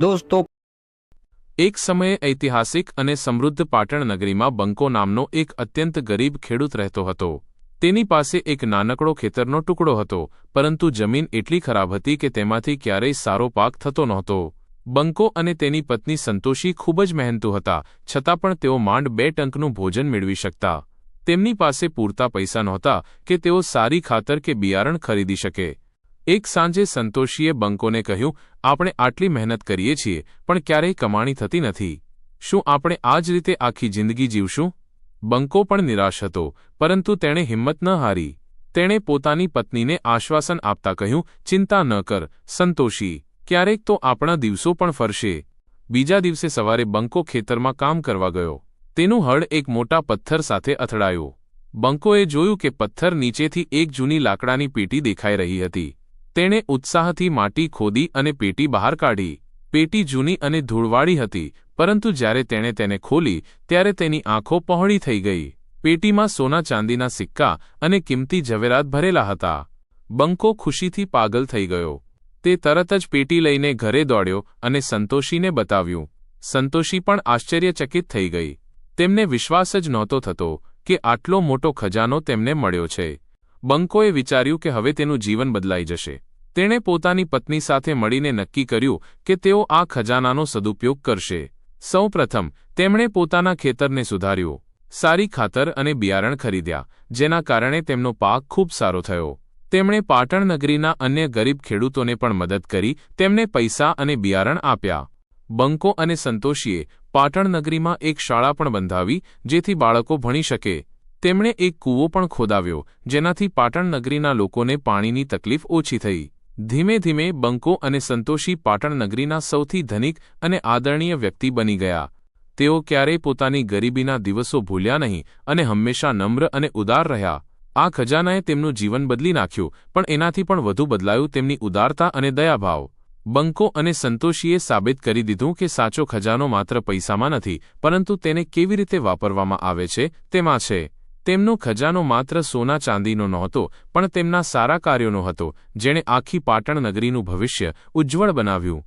દોસ્તો, એક સમયે ઐતિહાસિક અને સમૃદ્ધ પાટણ નગરીમાં બંકો નામનો એક અત્યંત ગરીબ ખેડૂત રહેતો હતો. તેની પાસે એક નાનકડો ખેતરનો ટુકડો હતો, પરંતુ જમીન એટલી ખરાબ હતી કે તેમાંથી ક્યારેય સારો પાક થતો નહોતો. બંકો અને તેની પત્ની સંતોષી ખૂબ જ મહેનતુ હતા, છતાં પણ તેઓ માંડ બે ટંકનું ભોજન મેળવી શકતા. તેમની પાસે પૂરતા પૈસા નહોતા કે તેઓ સારી ખાતર કે બિયારણ ખરીદી શકે. એક સાંજે સંતોષીએ બંકોને કહ્યું, આપણે આટલી મહેનત કરીએ છીએ, પણ ક્યારેય કમાણી થતી નથી. શું આપણે આ જ રીતે આખી જિંદગી જીવશું? બંકો પણ નિરાશ હતો, પરંતુ તેણે હિંમત ન હારી. તેણે પોતાની પત્નીને આશ્વાસન આપતા કહ્યું, ચિંતા ન કર, સંતોષી. ક્યારેક તો આપણા દિવસો પણ ફરશે. બીજા દિવસે સવારે બંકો ખેતરમાં કામ કરવા ગયો. તેનું હળ એક મોટા પથ્થર સાથે અથડાયું. બંકોએ જોયું કે પથ્થર નીચેથી એક જૂની લાકડાની પેટી દેખાઈ રહી હતી. તેણે ઉત્સાહથી માટી ખોદી અને પેટી બહાર કાઢી. પેટી જૂની અને ધૂળવાળી હતી, પરંતુ જ્યારે તેણે તેને ખોલી, ત્યારે તેની આંખો પહોળી થઈ ગઈ. પેટીમાં સોના ચાંદીના સિક્કા અને કિંમતી ઝવેરાત ભરેલા હતા. બંકો ખુશીથી પાગલ થઈ ગયો. તે તરત જ પેટી લઈને ઘરે દોડ્યો અને સંતોષીને બતાવ્યું. સંતોષી પણ આશ્ચર્યચકિત થઈ ગઈ. તેમને વિશ્વાસ જ નહોતો થતો કે આટલો મોટો ખજાનો તેમને મળ્યો છે. બંકોએ વિચાર્યું કે હવે તેનું જીવન બદલાઈ જશે. તેણે પોતાની પત્ની સાથે મળીને નક્કી કર્યું કે તેઓ આ ખજાનાનો સદુપયોગ કરશે. સૌપ્રથમ, તેમણે પોતાના ખેતરને સુધાર્યું. સારી ખાતર અને બિયારણ ખરીદ્યા, જેના કારણે તેમનો પાક ખૂબ સારો થયો. તેમણે પાટણ નગરીના અન્ય ગરીબ ખેડૂતોને પણ મદદ કરી, તેમને પૈસા અને બિયારણ આપ્યા. બંકો અને સંતોષીએ પાટણ નગરીમાં એક શાળા પણ બંધાવી, જેથી બાળકો ભણી શકે. તેમણે એક કૂવો પણ ખોદાવ્યો, જેનાથી પાટણ નગરીના લોકોને પાણીની તકલીફ ઓછી થઈ. ધીમે ધીમે બંકો અને સંતોષી પાટણ નગરીના સૌથી ધનિક અને આદરણીય વ્યક્તિ બની ગયા. તેઓ ક્યારેય પોતાની ગરીબીના દિવસો ભૂલ્યા નહીં અને હંમેશા નમ્ર અને ઉદાર રહ્યા. આ ખજાનાએ તેમનું જીવન બદલી નાખ્યું, પણ એનાથી પણ વધુ બદલાયું તેમની ઉદારતા અને દયાભાવ. બંકો અને સંતોષીએ સાબિત કરી દીધું કે સાચો ખજાનો માત્ર પૈસામાં નથી, પરંતુ તેને કેવી રીતે વાપરવામાં આવે છે, તેમાં છે. તેમનો ખજાનો માત્ર સોના ચાંદીનો નહોતો, પણ તેમના સારા કાર્યોનો હતો, જેણે આખી પાટણ નગરીનું ભવિષ્ય ઉજ્જવળ બનાવ્યું.